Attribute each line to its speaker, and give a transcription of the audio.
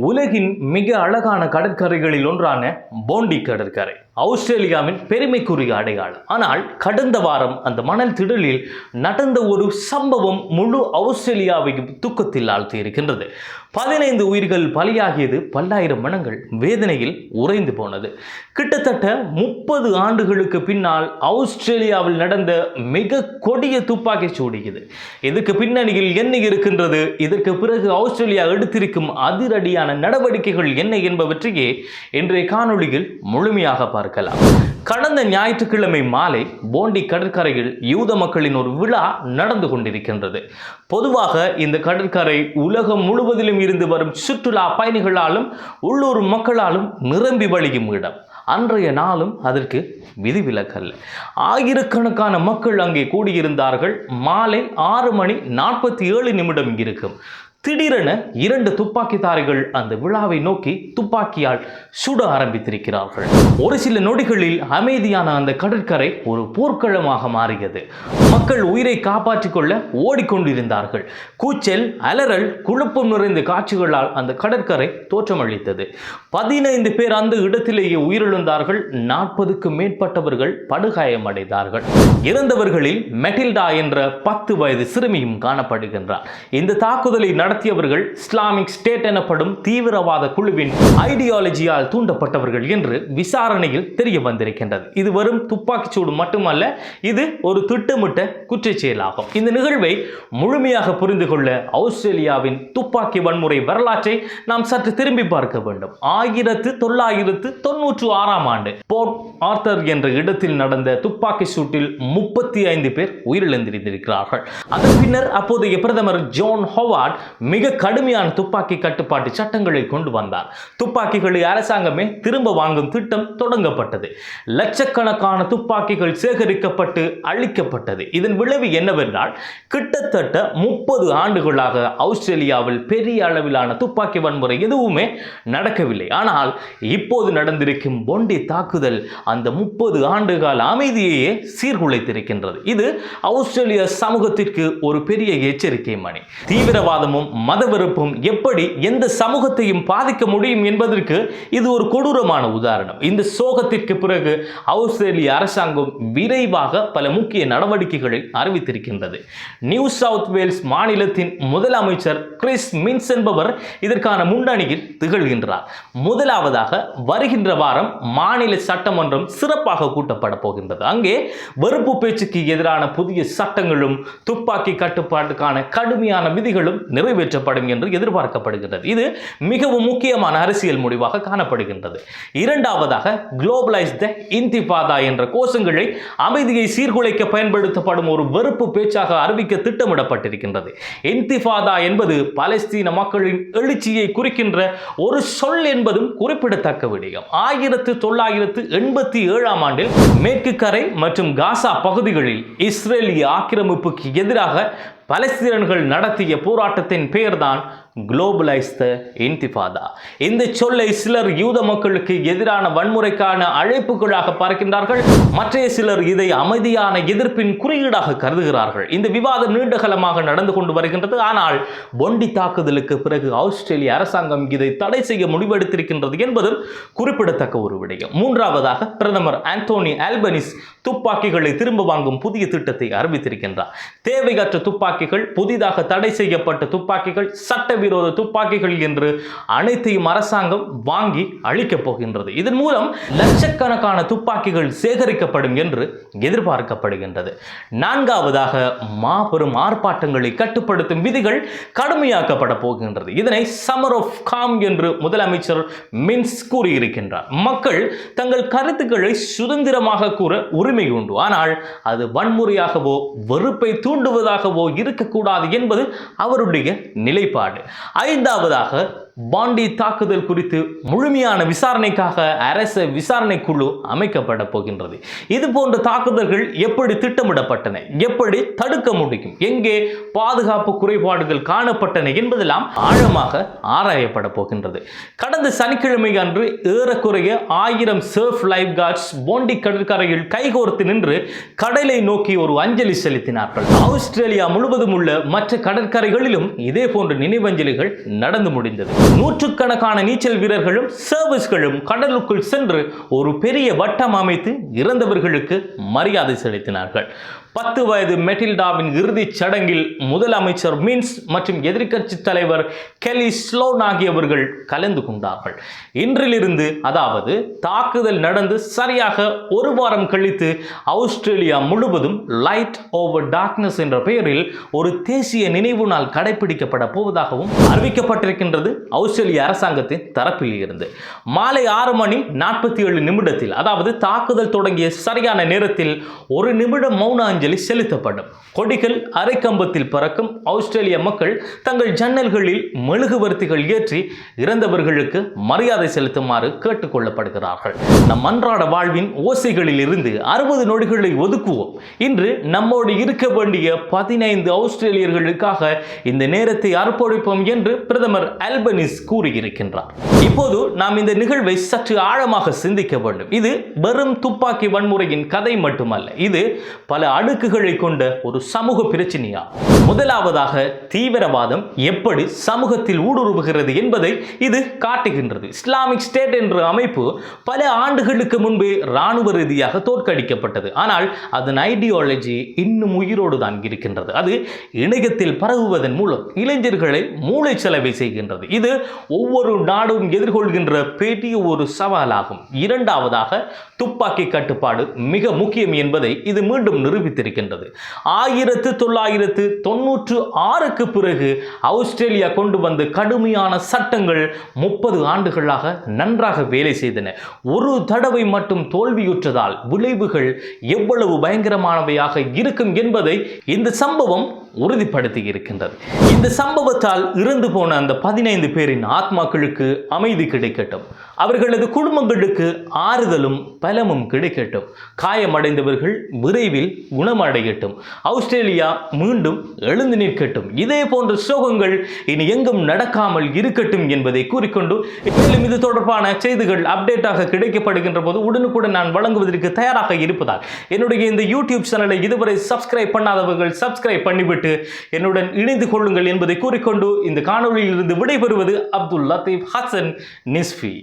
Speaker 1: உலகின் மிக அழகான கடற்கரைகளில் ஒன்றான போண்டி கடற்கரை ஆஸ்திரேலியாவின் பெருமைக்குரிய அடையாளம். ஆனால் கடந்த வாரம் அந்த மணல் திடலில் நடந்த ஒரு சம்பவம் முழு ஆஸ்திரேலியாவையும் துக்கத்தில் ஆழ்த்தி இருக்கின்றது. பதினைந்து உயிர்கள் பலியாகியது பல்லாயிரம் மனங்கள் வேதனையில் உறைந்து போனது. கிட்டத்தட்ட முப்பது ஆண்டுகளுக்கு பின்னால் ஆஸ்திரேலியாவில் நடந்த மிக கொடிய துப்பாக்கி சூடு இது. இதுக்கு பின்னணியில் என்ன இருக்கின்றது? இதற்கு பிறகு ஆஸ்திரேலியா எடுத்திருக்கும் அதிரடியான நடவடிக்கைகள் என்ன என்பவற்றையே இன்றைய காணொளியில் முழுமையாக பார்க்கலாம். கடந்த ஞாயிற்றுக்கிழமை மாலை போண்டி கடற்கரையில் யூத மக்களின் ஒரு விழா நடந்து கொண்டிருக்கின்றது. பொதுவாக இந்த கடற்கரை உலகம் முழுவதிலும் இருந்து வரும் சுற்றுலா பயணிகளாலும் உள்ளூர் மக்களாலும் நிரம்பி வழியும் இடம். அன்றைய நாளும் அதற்கு விதிவிலக்கல்ல. ஆயிரக்கணக்கான மக்கள் அங்கே கூடியிருந்தார்கள். மாலை ஆறு மணி நாற்பத்தி ஏழு நிமிடம் இருக்கும். திடீரென இரண்டு துப்பாக்கிதாரிகள் அந்த விழாவை நோக்கி துப்பாக்கியால் சுட ஆரம்பித்திருக்கிறார்கள். ஒரு சில நொடிகளில் அமைதியான அந்த கடற்கரை ஒரு போர்க்களமாக மாறியது. மக்கள் உயிரை காப்பாற்றிக் கொள்ள ஓடிக்கொண்டிருந்தார்கள். கூச்சல் அலறல் குழப்பம் நிறைந்த காட்சிகளால் அந்த கடற்கரை தோற்றமளித்தது. பதினைந்து பேர் அந்த இடத்திலேயே உயிரிழந்தார்கள். நாற்பதுக்கு மேற்பட்டவர்கள் படுகாயமடைந்தார்கள். இறந்தவர்களில் மெட்டில்டா என்ற பத்து வயது சிறுமியும் காணப்படுகின்றார். இந்த தாக்குதலை நடத்தியவர்கள் இஸ்லாமிக் ஸ்டேட் எனப்படும் தீவிரவாத குழுவின் ஐடியாலஜியால் தூண்டப்பட்டவர்கள் என்று விசாரணையில் தெரிய வந்திருக்கின்றது. இது வெறும் துப்பாக்கிச்சூடு மட்டுமல்ல இது ஒரு திட்டமிட்ட குற்றச் செயலாகும் இந்த நிகழ்வை முழுமையாக புரிந்து கொள்ள ஆஸ்திரேலியாவின் துப்பாக்கி வன்முறை வரலாற்றை நாம் சற்று திரும்பி பார்க்க வேண்டும். ஆயிரத்து தொள்ளாயிரத்து தொன்னூற்று ஆறாம் ஆண்டு போர்ட் ஆர்த்தர் என்ற இடத்தில் நடந்த துப்பாக்கி சூட்டில் முப்பத்தி ஐந்து பேர் உயிரிழந்திருந்திருக்கிறார்கள். அதன் பின்னர் அப்போதைய பிரதமர் ஜோன் ஹோவார்ட் மிக கடுமையான துப்பாக்கி கட்டுப்பாட்டு சட்டங்களை கொண்டு வந்தார். துப்பாக்கிகளை அரசாங்கமே திரும்ப வாங்கும் திட்டம் தொடங்கப்பட்டது. லட்சக்கணக்கான துப்பாக்கிகள் சேகரிக்கப்பட்டு அழிக்கப்பட்டது. இதன் விளைவு என்னவென்றால் கிட்டத்தட்ட முப்பது ஆண்டுகளாக ஆஸ்திரேலியாவில் பெரிய அளவிலான துப்பாக்கி வன்முறை எதுவுமே நடக்கவில்லை. ஆனால் இப்போது நடந்திருக்கும் பொண்டி தாக்குதல் அந்த முப்பது ஆண்டுகால அமைதியையே சீர்குலைத்திருக்கின்றது. இது ஆஸ்திரேலிய சமூகத்திற்கு ஒரு பெரிய எச்சரிக்கை மணி. தீவிரவாதமும் மத வெறுப்பும் எப்படி எந்த சமூகத்தையும் பாதிக்க முடியும் என்பதற்கு இது ஒரு கொடூரமான உதாரணம். இந்த சோகத்திற்கு பிறகு ஆஸ்திரேலிய அரசாங்கம் விரைவாக பல முக்கிய நடவடிக்கைகளை அறிவித்திருக்கின்றது. நியூ சவுத் வேல்ஸ் மாநிலத்தின் முதலமைச்சர் கிறிஸ் மின்ஸ் என்பவர் இதற்கான முன்னணியில் திகழ்கின்றார். முதலாவதாக வருகின்ற வாரம் மாநில சட்டமன்றம் சிறப்பாக கூட்டப்பட போகின்றது. அங்கே வெறுப்பு பேச்சுக்கு எதிரான புதிய சட்டங்களும் துப்பாக்கி கட்டுப்பாட்டுக்கான கடுமையான விதிகளும் நிறைவேற்றப்படும் என்று எதிர்பார்க்கப்படுகிறது இது மிகவும் முக்கியமான அரசியல் முடிவாக காணப்படுகின்றது. இரண்டாவதாக குளோபலைஸ் த இந்திபாதா என்ற கோஷங்களை அமைதியை சீர்குலைக்க பயன்படுத்தப்படும் ஒரு வெறுப்பு பேச்சாக அறிவிக்க திட்டமிடப்பட்டிருக்கின்றது. இன்திஃபாதா என்பது பலஸ்தீன மக்களின் எழுச்சியை குறிக்கின்ற ஒரு சொல் என்பதும் குறிப்பிடத்தக்க விடயம். ஆயிரத்து தொள்ளாயிரத்து எண்பத்தி ஏழாம் ஆண்டில் மேற்கு கரை மற்றும் காசா பகுதிகளில் இஸ்ரேலிய ஆக்கிரமிப்புக்கு எதிராக பலஸ்தீனர்கள் நடத்திய போராட்டத்தின் பெயர்தான் குளோபலைஸ் த இன்திஃபாதா. இந்த சொல்லை சிலர் யூத மக்களுக்கு எதிரான வன்முறைக்கான அழைப்புகளாக பார்க்கின்றார்கள். மற்றைய சிலர் இதை அமைதியான எதிர்ப்பின் குறியீடாக கருதுகிறார்கள். இந்த விவாதம் நீண்டகாலமாக நடந்து கொண்டு வருகின்றது. ஆனால் பொண்டி தாக்குதலுக்கு பிறகு ஆஸ்திரேலிய அரசாங்கம் இதை தடை செய்ய முடிவெடுத்திருக்கின்றது என்பதும் குறிப்பிடத்தக்க ஒரு விடயம். மூன்றாவதாக பிரதமர் ஆந்தோனி ஆல்பனிஸ் துப்பாக்கிகளை திரும்ப வாங்கும் புதிய திட்டத்தை அறிவித்திருக்கின்றார். தேவையற்ற துப்பாக்கிகள் புதிதாக தடை செய்யப்பட்ட துப்பாக்கிகள் சட்டவிரோத துப்பாக்கிகள் என்று அனைத்தையும் அரசாங்கம் வாங்கி அழிக்கப் போகின்றது. இதன் மூலம் லட்சக்கணக்கான துப்பாக்கிகள் சேகரிக்கப்படும் என்று எதிர்பார்க்கப்படுகின்றது. நான்காவதாக மாபெரும் ஆர்ப்பாட்டங்களை கட்டுப்படுத்தும் விதிகள் கடுமையாக்கப்பட போகின்றது. இதனை சமர் ஆஃப் காம் என்று முதலமைச்சர் மின்ஸ் கூறியிருக்கின்றார். மக்கள் தங்கள் கருத்துக்களை சுதந்திரமாக கூற உரிமை உண்டு. ஆனால் அது வன்முறையாகவோ வெறுப்பை தூண்டுவதாகவோ இருக்கக்கூடாது என்பது அவருடைய நிலைப்பாடு. ஐந்தாவதாக பாண்டி தாக்குதல் குறித்து முழுமையான விசாரணைக்காக அரச விசாரணை குழு அமைக்கப்பட போகின்றது. இது போன்ற தாக்குதல்கள் எப்படி திட்டமிடப்பட்டன? எப்படி தடுக்க முடியும்? எங்கே பாதுகாப்பு குறைபாடுகள் காணப்பட்டன என்பதெல்லாம் ஆழமாக ஆராயப்பட போகின்றது. கடந்த சனிக்கிழமை அன்று ஏறக்குறைய ஆயிரம் சர்ஃப் லைஃப் கார்ட்ஸ் போண்டி கடற்கரையில் கைகோர்த்து நின்று கடலை நோக்கி ஒரு அஞ்சலி செலுத்தினார்கள். ஆஸ்திரேலியா முழுவதும் உள்ள மற்ற கடற்கரைகளிலும் இதே போன்ற நினைவஞ்சலிகள் நடந்து முடிந்தது. நூற்றுக்கணக்கான நீச்சல் வீரர்களும் சர்வீஸ்களும் கடலுக்குள் சென்று ஒரு பெரிய வட்டம் அமைத்து இறந்தவர்களுக்கு மரியாதை செலுத்தினார்கள். பத்து வயது மெட்டில்டாவின் இறுதிச் சடங்கில் முதலமைச்சர் மின்ஸ் மற்றும் எதிர்க்கட்சி தலைவர் கெலி ஸ்லோன் ஆகியவர்கள் கலந்து கொண்டார்கள். இன்றிலிருந்து அதாவது தாக்குதல் நடந்து சரியாக ஒரு வாரம் கழித்து ஆஸ்திரேலியா முழுவதும் லைட் ஓவர் டார்க்னஸ் என்ற பெயரில் ஒரு தேசிய நினைவு நாள் கடைபிடிக்கப்பட போவதாகவும் அறிவிக்கப்பட்டிருக்கின்றது ஆஸ்திரேலிய அரசாங்கத்தின் தரப்பில் இருந்து. மாலை ஆறு மணி நாற்பத்தி ஏழு நிமிடத்தில் அதாவது தாக்குதல் தொடங்கிய சரியான நேரத்தில் ஒரு நிமிடம் மௌன அஞ்சல் அஞ்சலி செலுத்தப்படும். கொடிகள் அரைக்கம்பத்தில் பறக்கும். ஆஸ்திரேலிய மக்கள் தங்கள் ஜன்னல்களில் மெழுகுவர்த்திகள் ஏற்றி இறந்தவர்களுக்கு மரியாதை செலுத்துமாறு கேட்டுக்கொள்ளப்படுகிறார்கள். நம் அன்றாட வாழ்வின் ஓசைகளில் இருந்து அறுபது நொடிகளை ஒதுக்குவோம். இன்று நம்மோடு இருக்க வேண்டிய பதினைந்து ஆஸ்திரேலியர்களுக்காக இந்த நேரத்தை அர்ப்பணிப்போம் என்று பிரதமர் அல்பனிஸ் கூறியிருக்கின்றார். இப்போது நாம் இந்த நிகழ்வை சற்று ஆழமாக சிந்திக்க வேண்டும். இது வெறும் துப்பாக்கி வன்முறையின் கதை மட்டுமல்ல. இது பல அடுக்குகளை கொண்ட ஒரு சமூக பிரச்சனையா? முதலாவதாக தீவிரவாதம் எப்படி சமூகத்தில் ஊடுருவுகிறது என்பதை இது காட்டுகின்றது. இஸ்லாமிக் ஸ்டேட் என்ற அமைப்பு பல ஆண்டுகளுக்கு முன்பு இராணுவ ரீதியாக தோற்கடிக்கப்பட்டது. ஆனால் அதன் ஐடியாலஜி இன்னும் உயிரோடு தான் இருக்கின்றது. அது இணையத்தில் பரவுவதன் மூலம் இளைஞர்களை மூளை செலவை செய்கின்றது. இது ஒவ்வொரு நாடும் எதிர்கொள்கின்ற பெரிய ஒரு சவாலாகும். இரண்டாவதாக துப்பாக்கி கட்டுப்பாடு மிக முக்கியம் என்பதை இது மீண்டும் நிரூபித்திருக்கின்றது ஆயிரத்து தொள்ளாயிரத்து தொன்னூற்று ஆறுக்கு பிறகு ஆஸ்திரேலியா கொண்டு வந்து கடுமையான சட்டங்கள் முப்பது ஆண்டுகளாக நன்றாக வேலை செய்தன. ஒரு தடவை மட்டும் தோல்வியுற்றதால் விளைவுகள் எவ்வளவு பயங்கரமானவையாக இருக்கும் என்பதை இந்த சம்பவம் உறுதிப்படுத்தி இருக்கின்றது இந்த சம்பவத்தால் இறந்து போன அந்த பதினைந்து பேரின் ஆத்மாக்களுக்கு அமைதி கிடைக்கட்டும். அவர்களது குடும்பங்களுக்கு ஆறுதலும் பலமும் கிடைக்கட்டும். காயமடைந்தவர்கள் விரைவில் குணமடையட்டும். ஆஸ்திரேலியா மீண்டும் எழுந்து நிற்கட்டும். இதே போன்ற சோகங்கள் இனி எங்கும் நடக்காமல் இருக்கட்டும் என்பதை கூறிக்கொண்டு மேலும் இது தொடர்பான செய்திகள் அப்டேட்டாக கிடைக்கப்படுகின்ற போது உடனுக்குடன் நான் வழங்குவதற்கு தயாராக இருப்பதால் என்னுடைய இந்த யூடியூப் சேனலை இதுவரை சப்ஸ்கிரைப் பண்ணாதவர்கள் சப்ஸ்கிரைப் பண்ணிவிட்டு என்னுடன் இணைந்து கொள்ளுங்கள் என்பதை கூறிக்கொண்டு இந்த காணொலியிலிருந்து விடைபெறுவது அப்துல் லத்தீப் ஹசன் நிஸ்ஃபி.